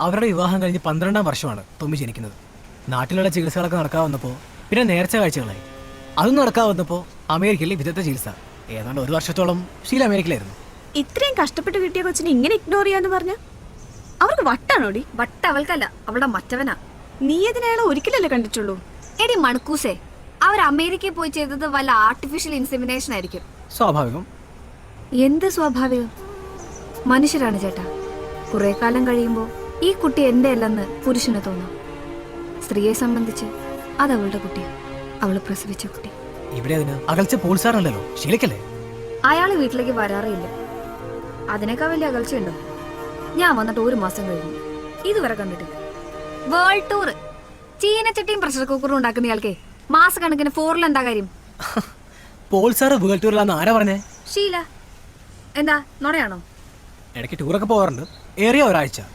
അവരുടെ വിവാഹം കഴിഞ്ഞ് പന്ത്രണ്ടാം വർഷമാണ് തൊമ്മി ജനിക്കുന്നത്. നാട്ടിലുള്ള ചികിത്സകളൊക്കെ നടക്കാൻ വന്നപ്പോൾ പിന്നെ നേർച്ച കാഴ്ചകളായി. അതും നടക്കാൻ വന്നപ്പോൾ അമേരിക്കയിലെ വിദഗ്ധ ചികിത്സ. ഏതാണ്ട് ഒരു വർഷത്തോളം ഷീല അമേരിക്കയിലായിരുന്നു. ഇത്രയും കഷ്ടപ്പെട്ട് കിട്ടിയ കൊച്ചിനെ ഇങ്ങനെ ഇഗ്നോർ ചെയ്യാന്ന് പറഞ്ഞ? അവർക്ക് വട്ടാണോടി? വട്ട അവൾക്കല്ല അവളുടെ മറ്റവനാ. നീ അതിനയാളെ ഒരിക്കലല്ലേ കണ്ടിട്ടുള്ളൂ? എടി മണക്കൂസേ അവർ അമേരിക്കയിൽ പോയി ചെയ്തത് വല്ല ആർട്ടിഫിഷ്യൽ ഇൻസെമിനേഷൻ ആയിരിക്കും. സ്വാഭാവികം. എന്ത് സ്വാഭാവികം? മനുഷ്യരാണ് ചേട്ടാ. കുറെ കാലം കഴിയുമ്പോൾ ഈ കുട്ടി എന്റെ അല്ലെന്ന് പുരുഷന് തോന്നാം. സ്ത്രീയെ സംബന്ധിച്ച് അത് അവളുടെ കുട്ടി അവൾ പ്രസവിച്ച കുട്ടി. ഇവിടെ അതിന് അകൽച്ച പോൾസാറല്ലോ ഷീലക്കല്ലേ അയാൾ വീട്ടിലേക്ക് വരാറില്ല. അതിനേക്കാൾ വലിയ അകൽച്ചയുണ്ടോ? ഞാൻ വന്നിട്ട് ഒരു മാസം കഴിഞ്ഞു. ഇതുവരെ കണ്ടിട്ടില്ല. വേൾഡ് ടൂർ ചീനച്ചട്ടിയും പ്രഷർ കുക്കറും ഉണ്ടാക്കുന്ന ഇയാൾക്കേ മാസക്കണക്കിന് ഫോറിൽ എന്താ കാര്യം? പോൾസാറ് വേൾഡ് ടൂറിലാന്ന് ആരാ പറഞ്ഞേ? ഷീല. എന്താ നുണയാണോ? ഇടയ്ക്ക് ടൂറൊക്കെ പോകാറുണ്ട്. ഏറിയ ഒരാഴ്ച.